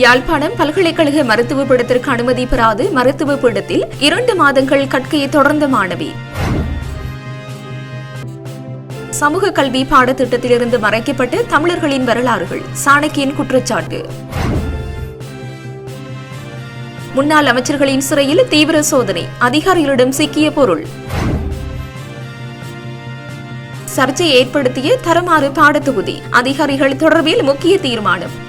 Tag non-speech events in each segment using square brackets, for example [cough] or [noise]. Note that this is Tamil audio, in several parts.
யாழ்ப்பாணம் பல்கலைக்கழக மருத்துவ பீடத்திற்கு அனுமதி பெறாது மருத்துவ பீடத்தில் இரண்டு மாதங்கள் கற்கையை தொடர்ந்த மாணவி. சமூக கல்வி பாடத்திட்டத்திலிருந்து மறைக்கப்பட்ட தமிழர்களின் வரலாறுகள் சாணக்கியன் குற்றச்சாட்டு. முன்னாள் அமைச்சர்களின் சிறையில் தீவிர சோதனை அதிகாரிகளிடம் சிக்கிய பொருள். சர்ச்சையை ஏற்படுத்திய தரமாறு பாடத்தொகுதி அதிகாரிகள் தொடர்பில் முக்கிய தீர்மானம்.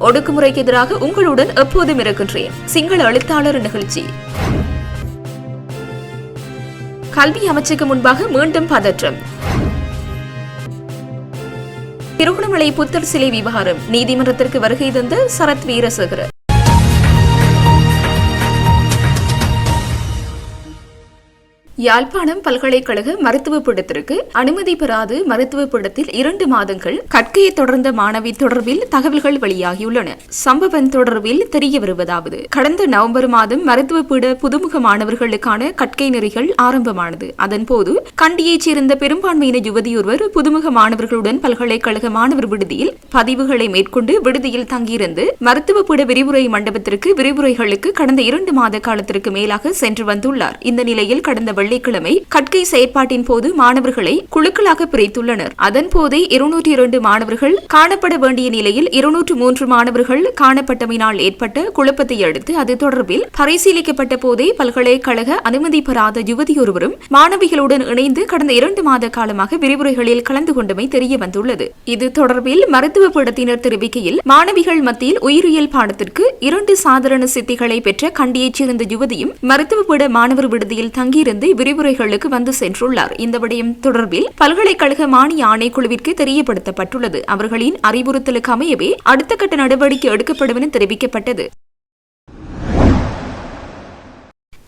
ஒடுக்குமுறைக்கு எதிராக உங்களுடன் எப்போதும் இருக்கின்றேன். சிங்கள எழுத்தாளர் நிகழ்ச்சி. கல்வி அமைச்சுக்கு முன்பாக மீண்டும் பதற்றம். திருகோணமலை புத்தர் சிலை விவகாரம். நீதிமன்றத்திற்கு வருகை தந்த சரத் வீரசேகர யாழ்ப்பாணம் பல்கலைக்கழக மருத்துவ பீடத்திற்கு அனுமதி பெறாது மருத்துவ பீடத்தில் இரண்டு மாதங்கள் கற்கையை தொடர்ந்த மாணவி தொடர்பில் தகவல்கள் வெளியாகியுள்ளன. சம்பவம் தொடர்பில் தெரிய வருவதாவது கடந்த நவம்பர் மாதம் மருத்துவ பீட புதுமுக மாணவர்களுக்கான கற்கை நெறிகள் ஆரம்பமானது. அதன்போது கண்டியைச் சேர்ந்த பெரும்பான்மையின யுவதியொருவர் புதுமுக மாணவர்களுடன் பல்கலைக்கழக மாணவர் விடுதியில் பதிவுகளை மேற்கொண்டு விடுதியில் தங்கியிருந்து மருத்துவ பீட விரிவுரை மண்டபத்திற்கு விரிவுரைகளுக்கு கடந்த இரண்டு மாத காலத்திற்கு மேலாக சென்று வந்துள்ளார். இந்த நிலையில் கடந்த வெள்ளிக்கிழமை கற்கை செயற்பாட்டின் போது மாணவர்களை குழுக்களாக பிரித்துள்ளனர். அதன் போதே இருநூற்றி இரண்டு மாணவர்கள் காணப்பட வேண்டிய நிலையில் இருநூற்று மூன்று மாணவர்கள் காணப்பட்டமையினால் ஏற்பட்ட குழப்பத்தை அடுத்து அது தொடர்பில் பரிசீலிக்கப்பட்ட போதே பல்கலைக்கழக அனுமதி பெறாத யுவதியொருவரும் மாணவிகளுடன் இணைந்து கடந்த இரண்டு மாத காலமாக விரிவுரைகளில் கலந்து கொண்டமை தெரிய வந்துள்ளது. இது தொடர்பில் மருத்துவ படத்தினர் தெரிவிக்கையில் மாணவிகள் மத்தியில் உயிரியல் பாடத்திற்கு இரண்டு சாதாரண சித்திகளை பெற்ற கண்டியைச் சேர்ந்த யுவதியும் மருத்துவ பட மாணவர் விடுதியில் தங்கியிருந்து விரிவுரைகளுக்கு வந்து சென்றுள்ளார். இந்த விடயம் தொடர்பில் பல்கலைக்கழக மானிய ஆணைக்குழுவிற்கு தெரியப்படுத்தப்பட்டுள்ளது. அவர்களின் அறிவுறுத்தலுக்கு அமையவே அடுத்த கட்ட நடவடிக்கை எடுக்கப்படும் என தெரிவிக்கப்பட்டது.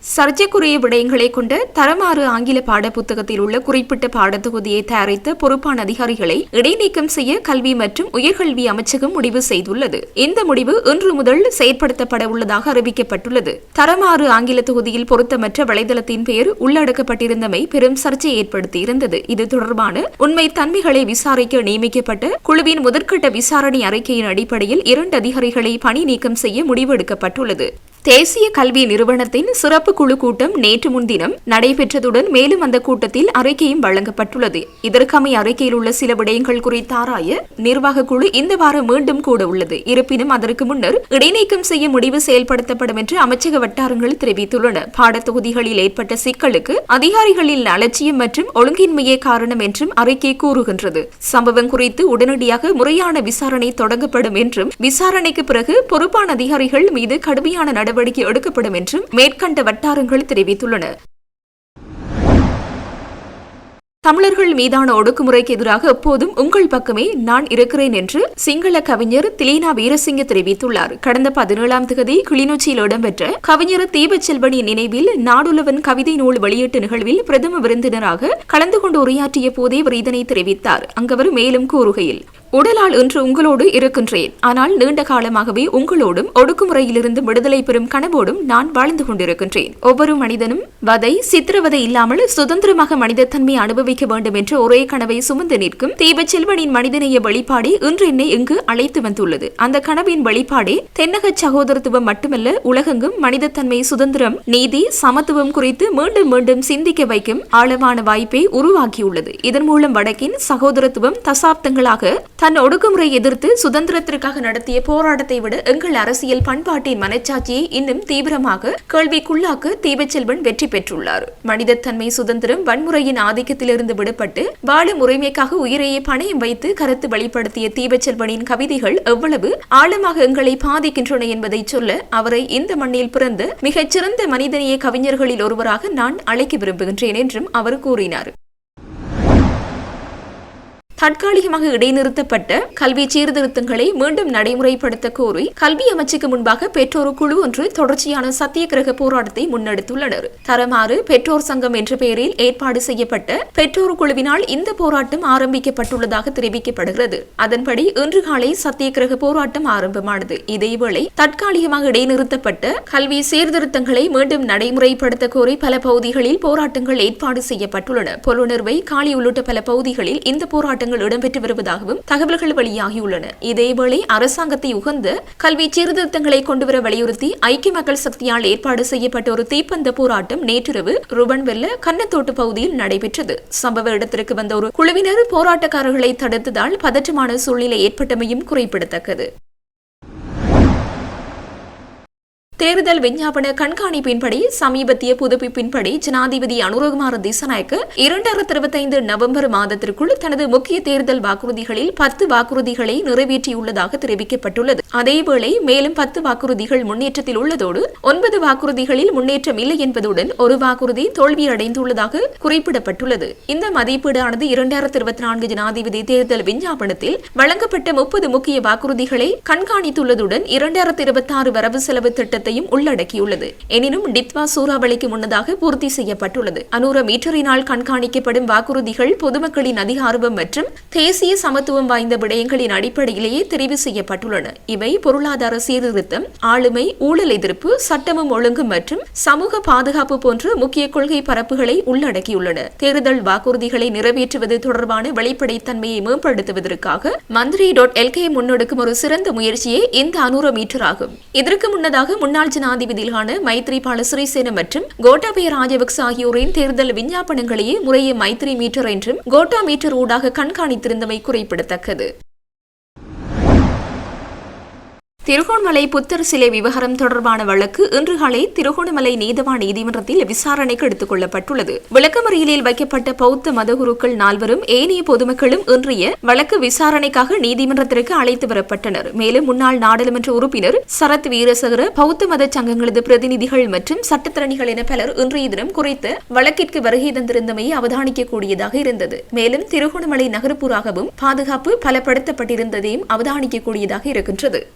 சர்ச்சைக்குரிய விடயங்களை கொண்ட தரமாறு ஆங்கில பாட புத்தகத்தில் உள்ள குறிப்பிட்ட பாடத்தொகுதியை தயாரித்த பொறுப்பான அதிகாரிகளை இடைநீக்கம் செய்ய கல்வி மற்றும் உயர்கல்வி அமைச்சகம் முடிவு செய்துள்ளது. இந்த முடிவு இன்று முதல் செயற்படுத்தப்பட உள்ளதாக அறிவிக்கப்பட்டுள்ளது. தரமாறு ஆங்கில தொகுதியில் பொருத்தமற்ற வலைதளத்தின் பெயர் உள்ளடக்கப்பட்டிருந்தமை பெரும் சர்ச்சை ஏற்படுத்தியிருந்தது. இது தொடர்பான உண்மை தன்மைகளை விசாரிக்க நியமிக்கப்பட்ட குழுவின் முதற்கட்ட விசாரணை அறிக்கையின் அடிப்படையில் இரண்டு அதிகாரிகளை பணி நீக்கம் செய்ய முடிவெடுக்கப்பட்டுள்ளது தேசிய கல்வி நிறுவனத்தின் சிறப்பு குழு கூட்டம் நேற்று முன்தினம் நடைபெற்றதுடன் மேலும் அந்த கூட்டத்தில் அறிக்கையும் வழங்கப்பட்டுள்ளது. இதற்கமை அறிக்கையில் உள்ள சில விடயங்கள் குறித்து ஆராய நிர்வாக குழு இந்த வாரம் மீண்டும் கூட உள்ளது. இருப்பினும் அதற்கு முன்னர் இடைநீக்கம் செய்ய முடிவு செயல்படுத்தப்படும் என்று அமைச்சக வட்டாரங்கள் தெரிவித்துள்ளன. பாடத்தொகுதிகளில் ஏற்பட்ட சிக்கலுக்கு அதிகாரிகளின் அலட்சியம் மற்றும் ஒழுங்கின்மையே காரணம் என்றும் அறிக்கை கூறுகின்றது. சம்பவம் குறித்து உடனடியாக முறையான விசாரணை தொடங்கப்படும் என்றும் விசாரணைக்கு பிறகு பொறுப்பான அதிகாரிகள் மீது கடுமையான நடவடிக்கை எடுக்கப்படும் என்றும் மேற்கண்ட வட்டாரங்கள் தெரிவித்துள்ளன. தமிழர்கள் மீதான ஒடுக்குமுறைக்கு எதிராக எப்போதும் உங்கள் பக்கமே நான் இருக்கிறேன் என்று சிங்கள கவிஞர் திலீனா வீரசிங்க தெரிவித்துள்ளார். கடந்த பதினேழாம் தேதி கிளிநொச்சியில் இடம்பெற்ற கவிஞர் தீபச்செல்வனின் நினைவில் நாடுலவன் கவிதை நூல் வெளியீட்டு நிகழ்வில் பிரதம விருந்தினராக கலந்து கொண்டு உரையாற்றிய போதே அவர் இதனை தெரிவித்தார். அங்கவர் மேலும் கூறுகையில் உடலால் இன்று உங்களோடு இருக்கின்றேன். ஆனால் நீண்ட காலமாகவே உங்களோடும் ஒடுக்குமுறையிலிருந்து விடுதலை பெறும் கனவோடும் நான் வாழ்ந்து கொண்டிருக்கின்றேன். ஒவ்வொரு மனிதனும் வதை சித்திரவதை இல்லாமல் சுதந்திரமாக மனிதத்தன்மை அனுபவிக்க வேண்டும் என்ற ஒரே கனவை சுமந்து நிற்கும் தீபச்செல்வனின் மனிதநேய வெளிப்பாடே இன்று என்னை இங்கு அழைத்து வந்துள்ளது. அந்த கனவின் வெளிப்பாடே தென்னக சகோதரத்துவம் மட்டுமல்ல உலகெங்கும் மனிதத்தன்மை சுதந்திரம் நீதி சமத்துவம் குறித்து மீண்டும் மீண்டும் சிந்திக்க வைக்கும் ஆழமான வாய்ப்பை உருவாக்கியுள்ளது. இதன் மூலம் வடக்கின் சகோதரத்துவம் தசாப்தங்களாக தன் ஒடுக்குமுறை எதிர்த்து சுதந்திரத்திற்காக நடத்திய போராட்டத்தை விட எங்கள் அரசியல் பண்பாட்டின் மனச்சாட்சியை இன்னும் தீவிரமாக கேள்விக்குள்ளாக்க தீபச்செல்வன் வெற்றி பெற்றுள்ளார். மனிதத்தன்மை சுதந்திரம் வன்முறையின் ஆதிக்கத்திலிருந்து விடுபட்டு வாழும் உரிமைக்காக உயிரையே பணயம் வைத்து கருத்து வெளிப்படுத்திய தீபச்செல்வனின் கவிதைகள் எவ்வளவு ஆழமாக எங்களை பாதிக்கின்றன என்பதை சொல்ல அவரை இந்த மண்ணில் பிறந்த மிகச்சிறந்த மனிதநேய கவிஞர்களில் ஒருவராக நான் அழைக்க விரும்புகின்றேன் என்றும் அவர் கூறினார். தற்காலிகமாக இடைநிறுத்தப்பட்ட கல்வி சீர்திருத்தங்களை மீண்டும் நடைமுறைப்படுத்த கோரி கல்வி அமைச்சுக்கு முன்பாக பெற்றோர் குழு ஒன்று தொடர்ச்சியான சத்தியகிரக போராட்டத்தை முன்னெடுத்துள்ளனர். தரமாறு பெற்றோர் சங்கம் என்ற பெயரில் ஏற்பாடு செய்யப்பட்ட பெற்றோர் குழுவினால் இந்த போராட்டம் ஆரம்பிக்கப்பட்டுள்ளதாக தெரிவிக்கப்படுகிறது. அதன்படி இன்று காலை சத்தியகிரக போராட்டம் ஆரம்பமானது. இதேவேளை தற்காலிகமாக இடைநிறுத்தப்பட்ட கல்வி சீர்திருத்தங்களை மீண்டும் நடைமுறைப்படுத்த கோரி பல பகுதிகளில் போராட்டங்கள் ஏற்பாடு செய்யப்பட்டுள்ளன. பொருணர்வை காலி உள்ளிட்ட பல பகுதிகளில் இந்த போராட்டங்கள் சீர்திருத்தங்கள் இடம்பெற்று வருவதாகவும் தகவல்கள் வெளியாகியுள்ளன. இதேவேளை அரசாங்கத்தை உகந்த கல்வி சீர்திருத்தங்களை கொண்டுவர வலியுறுத்தி ஐக்கிய மக்கள் சக்தியால் ஏற்பாடு செய்யப்பட்ட ஒரு தீப்பந்த போராட்டம் நேற்றிரவு ருபன்வெல்ல கன்னத்தோட்டு பகுதியில் நடைபெற்றது. சம்பவ இடத்திற்கு வந்த ஒரு குழுவினர் போராட்டக்காரர்களை தடுத்ததால் பதற்றமான சூழ்நிலை ஏற்பட்டமையும் குறிப்பிடத்தக்கது. தேர்தல் விஞ்ஞாபன கண்காணிப்பின்படி சமீபத்திய புதுப்பிப்பின்படி ஜனாதிபதி அனுரகுமார திசநாயக்கு இரண்டாயிரத்தி இருபத்தைந்து நவம்பர் மாதத்திற்குள் தனது முக்கிய தேர்தல் வாக்குறுதிகளில் பத்து வாக்குறுதிகளை நிறைவேற்றியுள்ளதாக தெரிவிக்கப்பட்டுள்ளது. அதேவேளை மேலும் பத்து வாக்குறுதிகள் முன்னேற்றத்தில் உள்ளதோடு ஒன்பது வாக்குறுதிகளில் முன்னேற்றம் இல்லை என்பதுடன் ஒரு வாக்குறுதி தோல்வியடைந்துள்ளதாக குறிப்பிடப்பட்டுள்ளது. இந்த மதிப்பீடானது இரண்டாயிரத்தி இருபத்தி நான்கு ஜனாதிபதி தேர்தல் விஞ்ஞாபனத்தில் வழங்கப்பட்ட முப்பது முக்கிய வாக்குறுதிகளை கண்காணித்துள்ளதுடன் இரண்டாயிரத்தி இருபத்தி ஆறு வரவு செலவு திட்டத்தையும் உள்ளடக்கியுள்ளது. எனினும் டித்வா சூறாவளிக்கு முன்னதாக பூர்த்தி செய்யப்பட்டுள்ளது. அனூர மீட்டரினால் கண்காணிக்கப்படும் வாக்குறுதிகள் பொதுமக்களின் அதிகாரம் மற்றும் தேசிய சமத்துவம் வாய்ந்த விடயங்களின் அடிப்படையிலேயே தெரிவு செய்யப்பட்டுள்ளன. இவை பொருளாதார சீர்திருத்தம் ஆளுமை ஊழல் எதிர்ப்பு சட்டமும் ஒழுங்கும் மற்றும் சமூக பாதுகாப்பு போன்ற முக்கிய கொள்கை பரப்புகளை உள்ளடக்கியுள்ளன. தேர்தல் வாக்குறுதிகளை நிறைவேற்றுவது தொடர்பான வெளிப்படைத்தன்மையை மேம்படுத்துவதற்காக மந்திரி டாட் எல்கே முன்னெடுக்கும் ஒரு சிறந்த முயற்சியே இந்த அனூர மீட்டர் ஆகும் இதற்கு முன்னதாக முன்னாள் ஜனாதிபதிகளான மைத்ரிபால சிறிசேன மற்றும் கோட்டாபய ராஜபக்ச ஆகியோரின் தேர்தல் விஞ்ஞாபனங்களையே முறையே மைத்ரி மீட்டர் என்றும் கோட்டா மீட்டர் ஊடாக கண்காணித்திருந்தமை குறிப்பிடத்தக்கது. திருகோணமலை புத்தர் சிலை விவகாரம் தொடர்பான வழக்கு இன்று காலை திருகோணமலை நீதவான் நீதிமன்றத்தில் விசாரணைக்கு எடுத்துக் கொள்ளப்பட்டுள்ளது. விளக்கமறியலில் வைக்கப்பட்ட பௌத்த மதகுருக்கள் நால்வரும் ஏனைய பொதுமக்களும் இன்றைய வழக்கு விசாரணைக்காக நீதிமன்றத்திற்கு அழைத்து வரப்பட்டனர். மேலும் முன்னாள் நாடாளுமன்ற உறுப்பினர் சரத் வீரசகர பௌத்த மத சங்கங்களது பிரதிநிதிகள் மற்றும் சட்டத்திறனிகள் என பலர் இன்றைய தினம் குறித்த வழக்கிற்கு வருகை தந்திருந்தமையை அவதானிக்கக்கூடியதாக இருந்தது. மேலும் திருகோணமலை நகர்ப்புறாகவும் பாதுகாப்பு பலப்படுத்தப்பட்டிருந்ததையும் அவதானிக்கக்கூடியதாக இருக்கின்றது.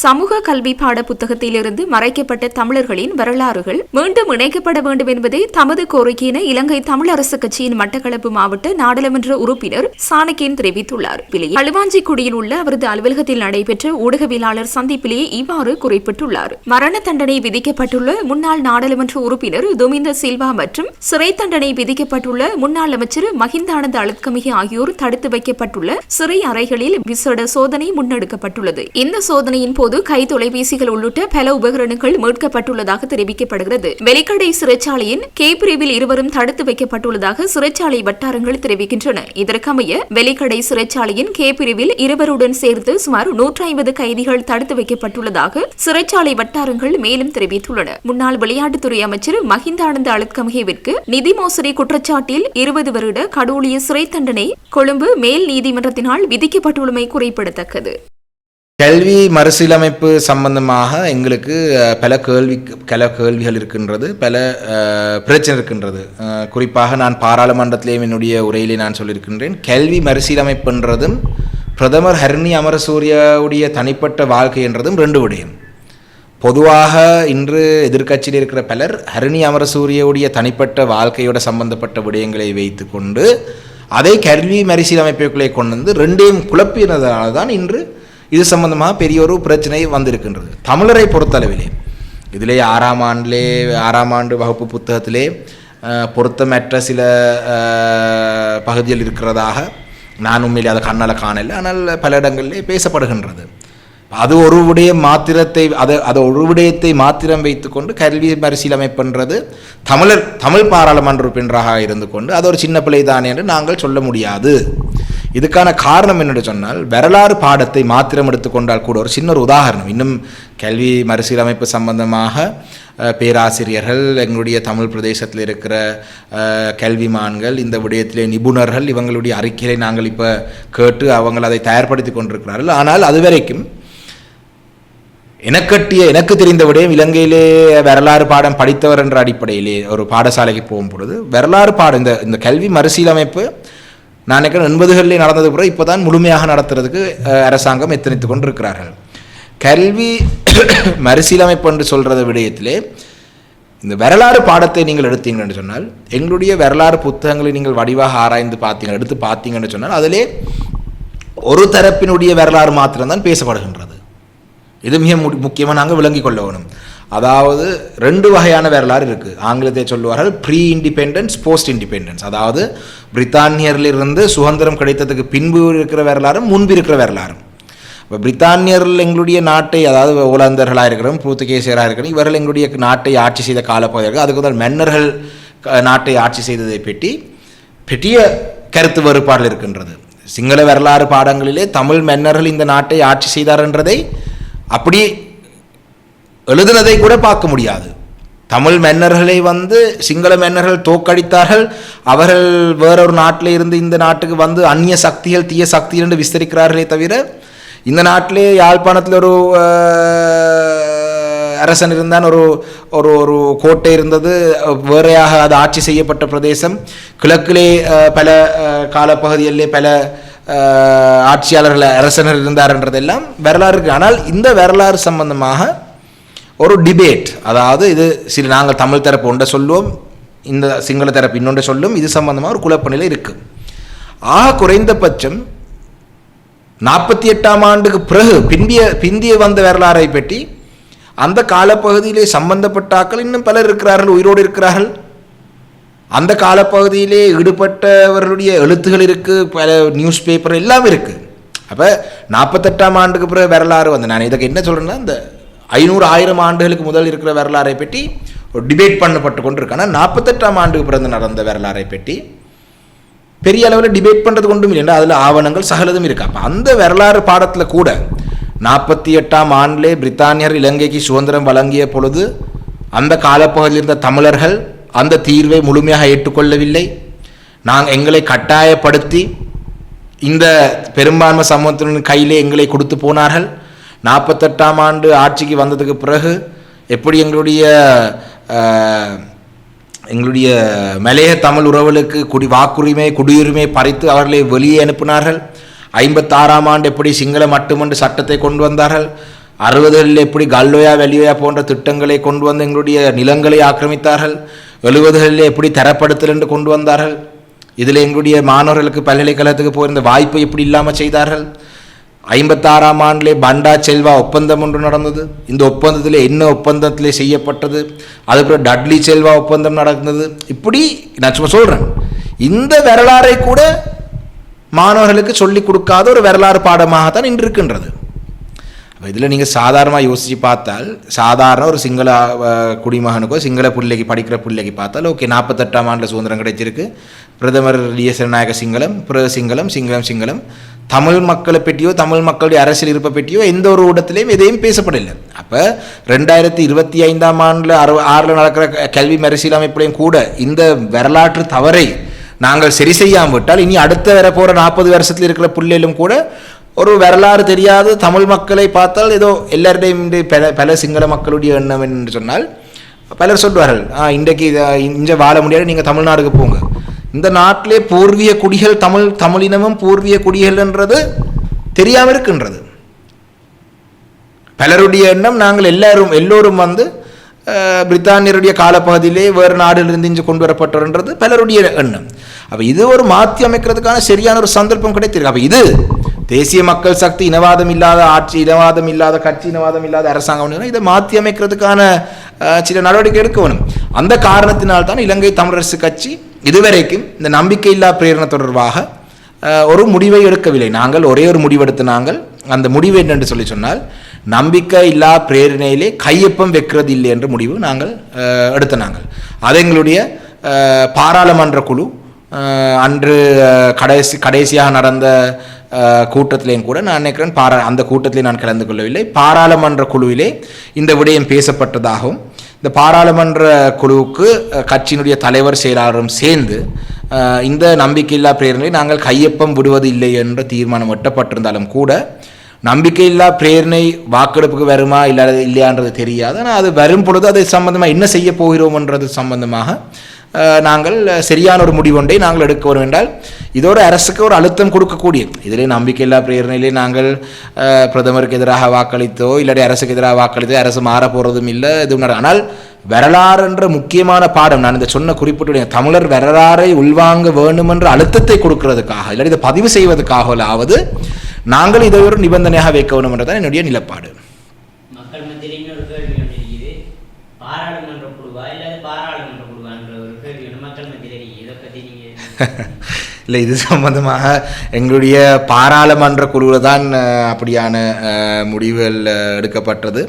சமூக கல்வி பாட புத்தகத்திலிருந்து மறைக்கப்பட்ட தமிழர்களின் வரலாறுகள் மீண்டும் இணைக்கப்பட வேண்டும் என்பதே தமது கோரிக்கையின இலங்கை தமிழரசு கட்சியின் மட்டக்களப்பு மாவட்ட நாடாளுமன்ற உறுப்பினர் சாணக்கியன் தெரிவித்துள்ளார். களுவாஞ்சிக்குடியில் உள்ள அவரது அலுவலகத்தில் நடைபெற்ற ஊடகவியலாளர் சந்திப்பிலேயே இவ்வாறு குறிப்பிட்டுள்ளார். மரண தண்டனை விதிக்கப்பட்டுள்ள முன்னாள் நாடாளுமன்ற உறுப்பினர் துமிந்த சில்வா மற்றும் சிறை தண்டனை விதிக்கப்பட்டுள்ள முன்னாள் அமைச்சர் மஹிந்தானந்த அழுத்கமிகி ஆகியோர் தடுத்து வைக்கப்பட்டுள்ள சிறை அறைகளில் விசேட சோதனை முன்னெடுக்கப்பட்டுள்ளது. இந்த சோதனையின் போது கை தொலைபேசிகள் உள்ளிட்ட பல உபகரணங்கள் மீட்கப்பட்டுள்ளதாக தெரிவிக்கப்படுகிறது. வெலிக்கடை சிறைச்சாலையின் கே பிரிவில் இருவரும் தடுத்து வைக்கப்பட்டுள்ளதாக சிறைச்சாலை வட்டாரங்கள் தெரிவிக்கின்றன. இதற்கமைய வெலிக்கடை சிறைச்சாலையின் கே பிரிவில் இருவருடன் சேர்த்து சுமார் நூற்றி ஐம்பது கைதிகள் தடுத்து வைக்கப்பட்டுள்ளதாக சிறைச்சாலை வட்டாரங்கள் மேலும் தெரிவித்துள்ளன. முன்னாள் விளையாட்டுத்துறை அமைச்சர் மஹிந்தானந்த அழுத்கமகேவிற்கு நிதி மோசடி குற்றச்சாட்டில் இருபது வருட கடூழிய சிறை தண்டனை கொழும்பு மேல் நீதிமன்றத்தினால் விதிக்கப்பட்டுள்ளமை குறிப்பிடத்தக்கது. கல்வி மறுசீலமைப்பு சம்பந்தமாக எங்களுக்கு பல கேள்வி பல கேள்விகள் இருக்கின்றது பல பிரச்சனை இருக்கின்றது. குறிப்பாக நான் பாராளுமன்றத்திலேயும் என்னுடைய உரையிலே நான் சொல்லியிருக்கின்றேன் கல்வி மறுசீலமைப்புன்றதும் பிரதமர் ஹர்னி அமரசூரியவுடைய தனிப்பட்ட வாழ்க்கை என்றதும் ரெண்டு விடயம். பொதுவாக இன்று எதிர்க்கட்சியில் இருக்கிற பலர் ஹரிணி அமரசூரியவுடைய தனிப்பட்ட வாழ்க்கையோட சம்பந்தப்பட்ட விடயங்களை வைத்துக்கொண்டு அதை கல்வி மறுசீலமைப்புகளை கொண்டு வந்து ரெண்டையும் குழப்பினதால் தான் இன்று இது சம்பந்தமாக பெரிய ஒரு பிரச்சனை வந்திருக்கின்றது. தமிழரை பொறுத்தளவிலே இதிலே ஆறாம் ஆண்டிலே ஆறாம் ஆண்டு வகுப்பு புத்தகத்திலே பொருத்தமற்ற சில பகுதியில் பகுதிகள் இருக்கிறதாக நான் உண்மையிலே அதை கண்ணால் காணலை. ஆனால் பல இடங்களிலே பேசப்படுகின்றது. அது ஒரு விடயம் மாத்திரத்தை அதை அது ஒரு விடயத்தை மாத்திரம் வைத்துக்கொண்டு கல்வி பரிசீலமைப்புன்றது தமிழர் தமிழ் பாராளுமன்ற உறுப்பினராக இருந்து கொண்டு அது ஒரு சின்ன பிள்ளை தானே என்று நாங்கள் சொல்ல முடியாது. இதுக்கான காரணம் என்னென்னு சொன்னால் வரலாறு பாடத்தை மாத்திரம் எடுத்துக்கொண்டால் கூட ஒரு சின்ன ஒரு உதாரணம். இன்னும் கல்வி மறுசீலமைப்பு சம்பந்தமாக பேராசிரியர்கள் எங்களுடைய தமிழ் பிரதேசத்தில் இருக்கிற கல்விமான்கள் இந்த விடயத்திலே நிபுணர்கள் இவங்களுடைய அறிக்கையை நாங்கள் இப்போ கேட்டு அவங்க அதை தயார்படுத்தி கொண்டிருக்கிறார்கள். ஆனால் அது வரைக்கும் எனக்கட்டிய எனக்கு தெரிந்த விடயம் இலங்கையிலே வரலாறு பாடம் படித்தவர் என்ற அடிப்படையிலே ஒரு பாடசாலைக்கு போகும் பொழுது வரலாறு பாடம் இந்த இந்த கல்வி மறுசீலமைப்பு நான் நினைக்கிறேன் எண்பதுகளில் நடந்தது கூட இப்போ தான் முழுமையாக நடத்துறதுக்கு அரசாங்கம் எத்தனைத்து கொண்டிருக்கிறார்கள். கல்வி [coughs] மறுசீலமைப்பு என்று சொல்கிறத விடயத்திலே இந்த வரலாறு பாடத்தை நீங்கள் எடுத்தீங்கன்னு சொன்னால் எங்களுடைய வரலாறு புத்தகங்களை நீங்கள் வடிவாக ஆராய்ந்து பார்த்தீங்க எடுத்து பார்த்தீங்கன்னு சொன்னால் அதிலே ஒரு தரப்பினுடைய வரலாறு மாத்திரம்தான் பேசப்படுகின்றது. இது மிக முக்கியமாக நாங்கள் விளங்கிக் கொள்ள வேணும். அதாவது ரெண்டு வகையான வரலாறு இருக்குது ஆங்கிலத்தை சொல்லுவார்கள் ப்ரீ இண்டிபெண்டன்ஸ் போஸ்ட் இண்டிபெண்டன்ஸ் அதாவது பிரித்தானியர்லிருந்து சுதந்திரம் கிடைத்ததுக்கு பின்பு இருக்கிற வரலாறும் முன்பு இருக்கிற வரலாறும். இப்போ பிரித்தானியர்கள் எங்களுடைய நாட்டை அதாவது ஓலந்தர்களாக இருக்கிறோம் போர்த்துகேசியராக இருக்கிறோம் இவர்கள் எங்களுடைய நாட்டை ஆட்சி செய்த காலப்பகுதியாக அதுக்கு முதல் மன்னர்கள் நாட்டை ஆட்சி செய்ததை பற்றி பெரிய கருத்து வேறுபாடு இருக்கின்றது. சிங்கள வரலாறு பாடங்களிலே தமிழ் மன்னர்கள் இந்த நாட்டை ஆட்சி செய்தார் என்றதை அப்படி எழுதுனதை கூட பார்க்க முடியாது. தமிழ் மன்னர்களை வந்து சிங்கள மன்னர்கள் தோக்கடித்தார்கள் அவர்கள் வேறொரு நாட்டில் இருந்து இந்த நாட்டுக்கு வந்து அந்நிய சக்திகள் தீய சக்திகள் என்று விஸ்தரிக்கிறார்களே தவிர இந்த நாட்டிலே யாழ்ப்பாணத்தில் ஒரு அரசன் இருந்தான். ஒரு ஒரு ஒரு கோட்டை இருந்தது. வேறையாக அது ஆட்சி செய்யப்பட்ட பிரதேசம். கிழக்கிலே பல காலப்பகுதியிலே காலப்பகுதிகளிலே பல ஆட்சியாளர்கள் அரசர்கள் இருந்தார்ன்றதெல்லாம் வரலாறு இருக்கு. ஆனால் இந்த வரலாறு சம்பந்தமாக ஒரு டிபேட் அதாவது இது சில நாங்கள் தமிழ் தரப்பு ஒன்றை சொல்லுவோம் இந்த சிங்கள தரப்பு இன்னொன்றை சொல்லும் இது சம்பந்தமாக ஒரு குழப்ப நிலை ஆக குறைந்தபட்சம் நாற்பத்தி எட்டாம் ஆண்டுக்கு பிறகு பிந்திய பிந்திய வந்த வரலாறை பற்றி அந்த காலப்பகுதியிலே சம்பந்தப்பட்ட ஆக்கள் இன்னும் பலர் இருக்கிறார்கள் உயிரோடு இருக்கிறார்கள். அந்த காலப்பகுதியிலே ஈடுபட்டவர்களுடைய எழுத்துகள் இருக்குது பல நியூஸ் பேப்பர் எல்லாம் இருக்குது அப்போ நாற்பத்தெட்டாம் ஆண்டுக்கு பிறகு வரலாறு வந்து நான் இதுக்கு என்ன சொல்கிறேன்னா இந்த ஐநூறு ஆயிரம் ஆண்டுகளுக்கு முதல் இருக்கிற வரலாறை பற்றி ஒரு டிபேட் பண்ணப்பட்டு கொண்டிருக்கு நாற்பத்தெட்டாம் ஆண்டுக்கு பிறந்து நடந்த வரலாறை பற்றி பெரிய அளவில் டிபேட் பண்ணுறது கொண்டும் இல்லைன்னா அதில் ஆவணங்கள் சகலதும் இருக்குது அப்போ அந்த வரலாறு பாடத்தில் கூட நாற்பத்தி எட்டாம் ஆண்டிலே பிரித்தானியர் இலங்கைக்கு சுதந்திரம் வழங்கிய பொழுது அந்த காலப்பகுதியில் இருந்த தமிழர்கள் அந்த தீர்வை முழுமையாக ஏற்றுக்கொள்ளவில்லை. நாங்கள் எங்களை கட்டாயப்படுத்தி இந்த பெரும்பான்மை சமூகத்தின் கையிலே எங்களை கொடுத்து போனார்கள். நாற்பத்தெட்டாம் ஆண்டு ஆட்சிக்கு வந்ததுக்கு பிறகு எப்படி எங்களுடைய எங்களுடைய மலைய தமிழ் உறவுகளுக்கு குடி வாக்குரிமை குடியுரிமை பறித்து அவர்களை வெளியே அனுப்பினார்கள். ஐம்பத்தாறாம் ஆண்டு எப்படி சிங்களம் மட்டுமன்று சட்டத்தை கொண்டு வந்தார்கள். அறுபதுகளில் எப்படி கல்லோயா வெளியோயா போன்ற திட்டங்களை கொண்டு வந்து எங்களுடைய நிலங்களை ஆக்கிரமித்தார்கள். எழுபதுகளில் எப்படி தரப்படுத்தல் என்று கொண்டு வந்தார்கள். இதில் எங்களுடைய மாணவர்களுக்கு பல்கலைக்கழகத்துக்கு போயிருந்த வாய்ப்பை எப்படி இல்லாமல் செய்தார்கள். ஐம்பத்தாறாம் ஆண்டிலே பண்டா செல்வா ஒப்பந்தம் ஒன்று நடந்தது. இந்த ஒப்பந்தத்தில் என்ன ஒப்பந்தத்திலே செய்யப்பட்டது? அதுக்கப்புறம் டட்லி செல்வா ஒப்பந்தம் நடந்தது. இப்படி நான் சும்மா சொல்கிறேன் இந்த வரலாறை கூட மாணவர்களுக்கு சொல்லிக் கொடுக்காத ஒரு வரலாறு பாடமாகத்தான் இன்று இருக்கின்றது. இப்போ இதில் நீங்கள் சாதாரணமாக யோசித்து பார்த்தால் சாதாரண ஒரு சிங்கள குடிமகனுக்கோ சிங்கள பிள்ளைக்கு படிக்கிற பிள்ளைக்கு பார்த்தால் ஓகே நாற்பத்தெட்டாம் ஆண்டில் சுதந்திரம் கிடைச்சிருக்கு. பிரதமர் டிஎஸ் நாயக சிங்களம் பிர சிங்களம் சிங்களம் சிங்களம். தமிழ் மக்களை பற்றியோ தமிழ் மக்களுடைய அரசியல் இருப்பை பற்றியோ எந்த ஒரு இடத்துலையும் எதையும் பேசப்படலை. அப்போ ரெண்டாயிரத்தி இருபத்தி ஐந்தாம் ஆண்டில் அறு ஆறில் நடக்கிற க- கல்வி மறுசீலமைப்புலையும் கூட இந்த வரலாற்று தவறை நாங்கள் சரி செய்யாமல் விட்டால் இனி அடுத்த வர போகிற நாற்பது வருஷத்தில் இருக்கிற பிள்ளைகளும் கூட ஒரு வரலாறு தெரியாத. தமிழ் மக்களை பார்த்தால் ஏதோ எல்லாருடையும் பல பல சிங்கள மக்களுடைய எண்ணம் என்று சொன்னால் பலர் சொல்வார்கள் ஆ இன்றைக்கு இங்கே வாழ முடியாது நீங்கள் தமிழ்நாடுக்கு போங்க. இந்த நாட்டிலே பூர்வீக குடிகள் தமிழ் தமிழினமும் பூர்வீக குடிகள்ன்றது தெரியாமல் இருக்கின்றது. பலருடைய எண்ணம் நாங்கள் எல்லாரும் எல்லோரும் வந்து அஹ், பிரித்தானியருடைய காலப்பகுதியிலே வேறு நாடுகளிலிருந்து இங்கே கொண்டு வரப்பட்டவர்ன்றது பலருடைய எண்ணம். அப்போ இது ஒரு மாற்றி அமைக்கிறதுக்கான சரியான ஒரு சந்தர்ப்பம் கிடைத்திருக்கு. அப்போ இது தேசிய மக்கள் சக்தி இனவாதம் இல்லாத ஆட்சி இனவாதம் இல்லாத கட்சி இனவாதம் இல்லாத அரசாங்கம் இதை மாற்றி அமைக்கிறதுக்கான சில நடவடிக்கை எடுக்க வேணும். அந்த காரணத்தினால் தான் இலங்கை தமிழரசு கட்சி இதுவரைக்கும் இந்த நம்பிக்கையில்லா பிரேரணை தொடர்பாக ஒரு முடிவை எடுக்கவில்லை. நாங்கள் ஒரே ஒரு முடிவெடுத்து நாங்கள் அந்த முடிவு என்னென்று சொல்லி சொன்னால் நம்பிக்கை இல்லா பிரேரணையிலே கையொப்பம் வைக்கிறது இல்லை என்ற முடிவு நாங்கள் எடுத்த நாங்கள் அது எங்களுடைய பாராளுமன்ற குழு அன்று கடைசி கடைசியாக நடந்த கூட்டத்திலேயும் கூட நான் நினைக்கிறேன் பாரா அந்த கூட்டத்திலே நான் கலந்து கொள்ளவில்லை. பாராளுமன்ற குழுவிலே இந்த விடயம் பேசப்பட்டதாகவும் இந்த பாராளுமன்ற குழுவுக்கு கட்சியினுடைய தலைவர் செயலாளரும் சேர்ந்து இந்த நம்பிக்கையில்லா பிரேரணை நாங்கள் கையொப்பம் விடுவது இல்லை என்ற தீர்மானம் எட்டப்பட்டிருந்தாலும் கூட நம்பிக்கையில்லா பிரேரணை வாக்கெடுப்புக்கு வருமா இல்லை இல்லையான்றது தெரியாது. ஆனால் அது வரும் பொழுது அது சம்பந்தமாக என்ன செய்ய போகிறோம்ன்றது சம்பந்தமாக நாங்கள் சரியான ஒரு முடிவொன்றை நாங்கள் எடுக்க வரும் என்றால் இதோட அரசுக்கு ஒரு அழுத்தம் கொடுக்கக்கூடிய இதிலே நம்பிக்கையில்லா பிரேரணையிலே நாங்கள் பிரதமருக்கு எதிராக வாக்களித்தோ இல்லாட்டி அரசுக்கு எதிராக வாக்களித்தோ அரசு மாற போகிறதும் இல்லை எதுவும் ஆனால் வரலாறு என்ற முக்கியமான பாடம் நான் இந்த சொன்ன குறிப்பிட்டு தமிழர் வரலாறை உள்வாங்க வேண்டும் என்ற அழுத்தத்தை கொடுக்கிறதுக்காக இல்லாட்டி இதை பதிவு செய்வதற்காகவாவது நாங்கள் இதை ஒரு நிபந்தனையாக வைக்க வேண்டும் என்றதான் என்னுடைய நிலப்பாடு மக்கள் மத்தியில் இன்னொரு கேள்வி ஒன்று இருக்குது நாடாளுமன்ற குழுவா இல்லாத பாராளுமன்ற குழுவான்ற ஒரு கேள்வி வந்து மக்கள் மத்தியில் இருக்கு இதை பத்தி நீங்க [laughs] இல்லை இது சம்பந்தமாக எங்களுடைய பாராளுமன்ற குழுவில் தான் அப்படியான முடிவுகள் எடுக்கப்பட்டது.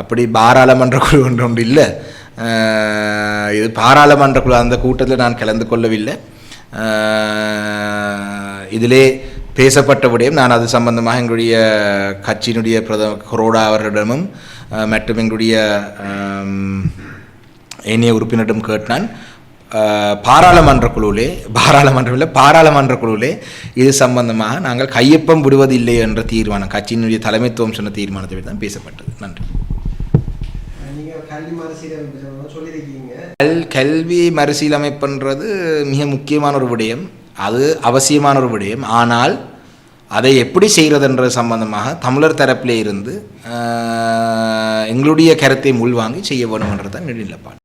அப்படி பாராளுமன்ற குழு ஒன்று ஒன்று இல்லை. இது பாராளுமன்ற குழு அந்த கூட்டத்தில் நான் கலந்து கொள்ளவில்லை. இதிலே பேசப்பட்ட விடயம் நான் அது சம்பந்தமாக எங்களுடைய கட்சியினுடைய பிரதம கொரோடா அவர்களிடமும் மற்றும் எங்களுடைய ஏனைய உறுப்பினரிடம் கேட்டான். பாராளுமன்ற குழுவிலே பாராளுமன்றத்தில் பாராளுமன்ற குழுவிலே இது சம்பந்தமாக நாங்கள் கையொப்பம் விடுவதில்லை என்ற தீர்மானம் கட்சியினுடைய தலைமைத்துவம் சொன்ன தீர்மானத்தை தான் பேசப்பட்டது. நன்றி. கல் கல்வி மறுசீலமைப்புன்றது மிக முக்கியமான ஒரு விடயம். அது அவசியமான ஒரு விடயம். ஆனால் அதை எப்படி செய்கிறதுன்றது சம்பந்தமாக தமிழர் தரப்பிலே இருந்து எங்களுடைய கருத்தை உள்வாங்கி செய்ய வேணும்ன்றது தான் நிலைப்பாடு